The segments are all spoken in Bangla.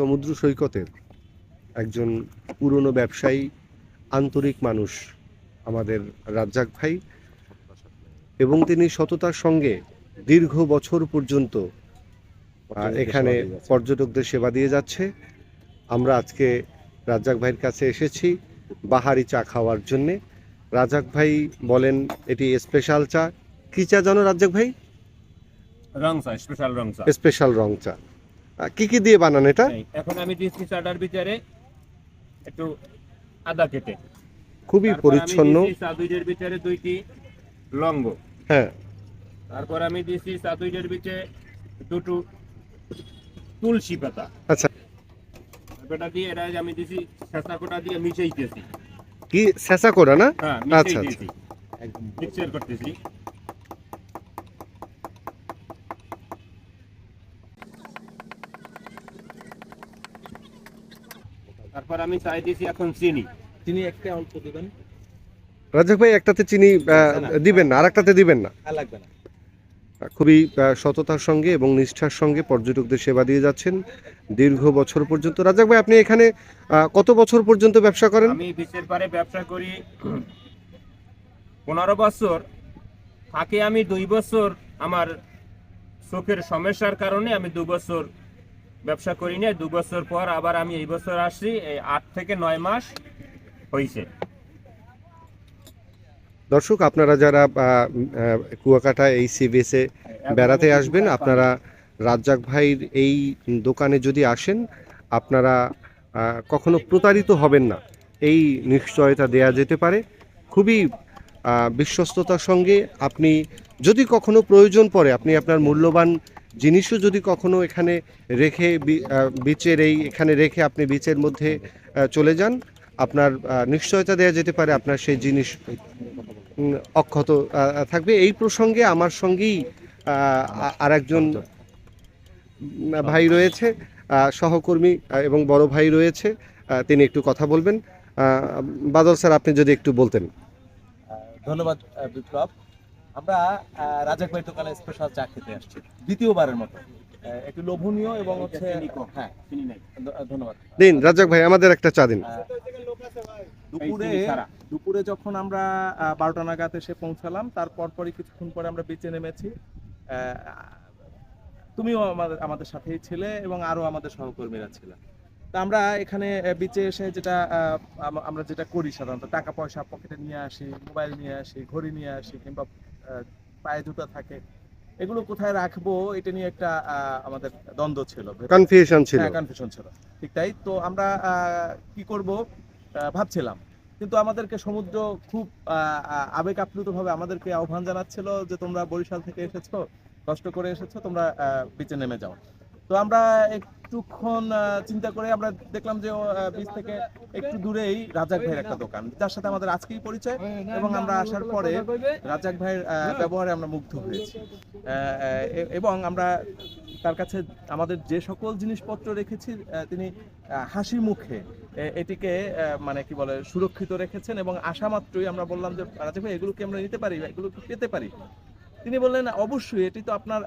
সমুদ্র সৈকতের একজন পুরনো ব্যবসায়ী আন্তরিক মানুষ আমাদের রাজ্জাক ভাই এবং তিনি সততার সঙ্গে দীর্ঘ বছর পর্যন্ত এখানে পর্যটকদের সেবা দিয়ে যাচ্ছে। আমরা আজকে রাজ্জাক ভাইয়ের কাছে এসেছি বাহারি চা খাওয়ার জন্যে। রাজাক ভাই বলেন এটি স্পেশাল চা। কি চা জানো রাজ্জাক ভাই? রং চা স্পেশাল রং চা। স্পেশাল রং চা। কি কি দিয়ে বানান এটা? এখন আমি দিচ্ছি চাটার ভিতরে একটু আদা কেটে। খুবই পরিচ্ছন্ন। দিচ্ছি চা ভিতরে দুইটি লঙ্গ। হ্যাঁ। তারপর আমি দিচ্ছি চা দুইটার ভিতরে দুটো তুলসী পাতা। আচ্ছা। ওটা দিয়ে এটা আমি দিছি শেষা কোটা দিয়ে মিশাইতেছি। কি? শেষা করা না? হ্যাঁ আচ্ছা, মিশাইতেছি। মিক্সচার করতেছি। তারপর আমি চাই দিছি এখন চিনি। চিনি একটা অল্প দিবেন। রাজাক ভাই একটাতে চিনি দিবেন না আর একটাতে দিবেন না? লাগবে না। খুবই সততার সঙ্গে এবং নিষ্ঠার সঙ্গে পর্যটকদের সেবা দিয়ে যাচ্ছেন দীর্ঘ বছর পর্যন্ত। রাজাক ভাই আপনি এখানে কত বছর পর্যন্ত ব্যবসা করেন? আমি বিচের পারে ব্যবসা করি পনেরো বছর। ফাঁকে আমি দুই বছর আমার চোখের সমস্যার কারণে আমি দু বছর ব্যবসা করি না দু বছর পর আবার আমি এই বছর আসছি, এই আট থেকে নয় মাস হয়েছে দর্শক, আপনারা যারা কুয়াকাটা এই সিবিএসে বেড়াতে আসবেন, আপনারা রাজ্জাক ভাইয়ের এই দোকানে যদি আসেন, আপনারা কখনো প্রতারিত হবেন না। এই নিশ্চয়তা দেয়া যেতে পারে। খুবই বিশ্বস্ততার সঙ্গে আপনি যদি কখনো প্রয়োজন পড়ে, আপনি আপনার মূল্যবান জিনিসও যদি কখনো এখানে রেখে বিচের এই এখানে রেখে আপনি বিচের মধ্যে চলে যান আপনার নিশ্চয়তা দেওয়া যেতে পারে আপনার সেই জিনিস অক্ষত থাকবে। এই প্রসঙ্গে আমার সঙ্গেই আর একজন ভাই রয়েছে সহকর্মী এবং বড় ভাই রয়েছে তিনি একটু কথা বলবেন। বাদল স্যার আপনি যদি একটু বলতেন। ধন্যবাদ বিপ্লব। আমরা রাজাক ভাইয়ের দোকানে স্পেশাল চা খেতে আসছি দ্বিতীয়বারের মতো। একটু লোভনীয় এবং হচ্ছে হ্যাঁ চিনি নাই। ধ- ধন্যবাদ। দিন রাজ্জাক ভাই আমাদের একটা চা দিন। দুপুরে দুপুরে যখন আমরা বারোটা নাগাদ এসে পৌঁছালাম তারপর পরই কিছুক্ষণ পরে আমরা বেঁচে নেমেছি। আহ, তুমিও আমাদের আমাদের সাথেই ছিলে এবং আরও আমাদের সহকর্মীরা ছিল তা আমরা এখানে বিচে এসে যেটা আহ, আমরা যেটা করি সাধারণত টাকা পয়সা পকেটে নিয়ে আসি মোবাইল নিয়ে আসি ঘড়ি নিয়ে আসি কিংবা পায়ে জুতা থাকে। এগুলো কোথায় রাখব এটা নিয়ে একটা আমাদের দ্বন্দ্ব ছিল। কনফিউশন ছিল। হ্যাঁ কনফিউশন ছিল। ঠিক তাই? তো আমরা আহ, কি করব? ভাবছিলাম। কিন্তু আমাদেরকে সমুদ্র খুব আবেগ আপ্লুত ভাবে আমাদেরকে আহ্বান জানাচ্ছিল যে তোমরা বরিশাল থেকে এসেছ কষ্ট করে এসেছ তোমরা বিচে নেমে যাও। তো আমরা একটুক্ষণ চিন্তা করে আমরা দেখলাম যে বিচ থেকে একটু দূরেই রাজাক ভাইয়ের একটা দোকান। যার সাথে আমাদের আজকেই পরিচয় এবং আমরা আসার পরে রাজাক ভাইয়ের ব্যবহারে আমরা মুগ্ধ হয়েছি। এবং আমরা তার কাছে আমাদের যে সকল জিনিসপত্র রেখেছি তিনি হাসি মুখে এটিকে মানে কি বলে, সুরক্ষিত রেখেছেন এবং আসা মাত্রই আমরা বললাম যে রাজা ভাই, এগুলো কি আমরা নিতে পারি এগুলো কি পেতে পারি? তিনি বললেন অবশ্যই এটি তো আপনার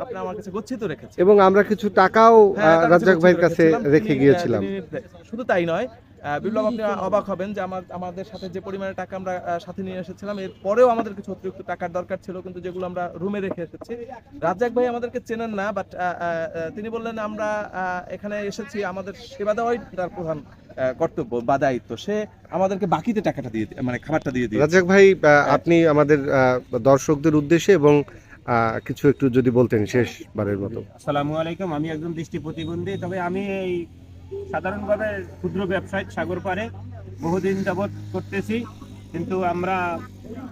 আপনি আমার কাছে গচ্ছিত রেখেছেন এবং আমরা কিছু টাকাও হ্যাঁ, রাজ্জাক ভাইয়ের কাছে রেখে গিয়েছিলাম। শুধু তাই নয় বিপ্লব আপনি অবাক হবেন যে আমার আমাদের সাথে যে পরিমাণে টাকা আমরা সাথে নিয়ে এসেছিলাম এর পরেও আমাদের কিছু অতিরিক্ত টাকার দরকার ছিল কিন্তু যেগুলো আমরা রুমে রেখে এসেছি। রাজ্জাক ভাই আমাদেরকে চেনেন না বাট তিনি বললেন আমরা আহ, এখানে এসেছি আমাদের সেবা দেওয়াই তার প্রধান আহ, কর্তব্য বা দায়িত্ব। সে আমাদেরকে বাকিতে টাকাটা দিয়ে মানে খাবারটা দিয়ে দিয়ে রাজ্জাক ভাই আহ, আপনি আমাদের আহ, দর্শকদের উদ্দেশ্যে এবং আহ, কিছু একটু যদি বলতেন শেষবারের মতো। আসসালামু আলাইকুম আমি একজন দৃষ্টি প্রতিবন্ধী তবে আমি এই সাধারণভাবে ক্ষুদ্র ব্যবসায় সাগর পারে বহুদিন যাবৎ করতেছি কিন্তু আমরা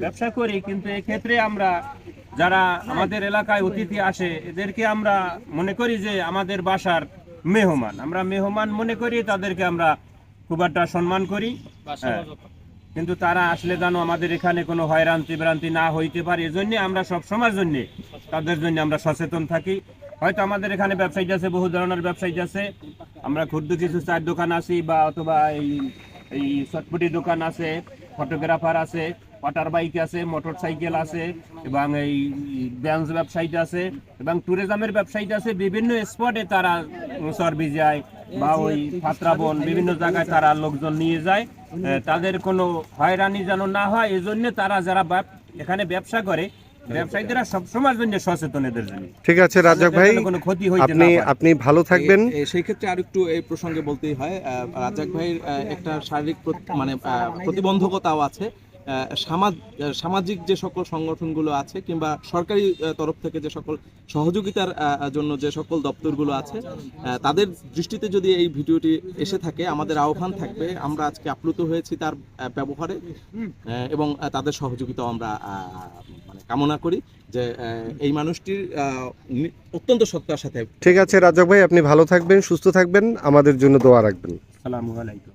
ব্যবসা করি কিন্তু এক্ষেত্রে আমরা যারা আমাদের এলাকায় অতিথি আসে এদেরকে আমরা মনে করি যে আমাদের বাসার মেহমান। আমরা মেহমান মনে করি তাদেরকে আমরা খুব একটা সম্মান করি। হ্যাঁ। কিন্তু তারা আসলে জানো আমাদের এখানে কোনো হয়রান বিভ্রান্তি না হইতে পারে এজন্য আমরা সব সময়ের জন্য তাদের জন্য আমরা সচেতন থাকি। হয়তো আমাদের এখানে ব্যবসায়ী আছে বহু ধরনের ব্যবসায়ী আছে আমরা ক্ষুদ্র কিছু চায়ের দোকান আছি বা অথবা এই এই চটপটি দোকান আছে, ফটোগ্রাফার আছে, ওয়াটার বাইক আছে, মোটর সাইকেল আছে, এবং এই ব্যাঞ্চ ব্যবসায়ীটা আছে, এবং ট্যুরিজমের ব্যবসায়ীটা আছে। বিভিন্ন স্পটে তারা সার্ভিস যায় বা ওই ফাত্রাবন বিভিন্ন জায়গায় তারা লোকজন নিয়ে যায়। তাদের কোনো হয়রানি যেন না হয় এই জন্য তারা যারা এখানে ব্যবসা করে ব্যবসায়ীরা সবসময়ের জন্য সচেতন এদের জন্য। ঠিক আছে রাজাক ভাই কোনো ক্ষতি হইতে আপনি আপনি ভালো থাকবেন। সেই ক্ষেত্রে আর একটু এই প্রসঙ্গে বলতেই হয় আহ, রাজ্জাক ভাইয়ের একটা শারীরিক মানে আহ, প্রতিবন্ধকতাও আছে। সামাজিক যে সকল সংগঠনগুলো আছে কিংবা সরকারি তরফ থেকে যে সকল সহযোগিতার জন্য যে সকল দপ্তরগুলো আছে তাদের দৃষ্টিতে যদি এই ভিডিওটি এসে থাকে আমাদের আহ্বান থাকবে আমরা আজকে আপ্লুত হয়েছি তার ব্যবহারে এবং তাদের সহযোগিতাও আমরা আহ, মানে কামনা করি যে এই মানুষটির আহ, অত্যন্ত সত্তার সাথে ঠিক আছে রাজ্জাক ভাই আপনি ভালো থাকবেন সুস্থ থাকবেন আমাদের জন্য দোয়া রাখবেন। আসসালামু আলাইকুম।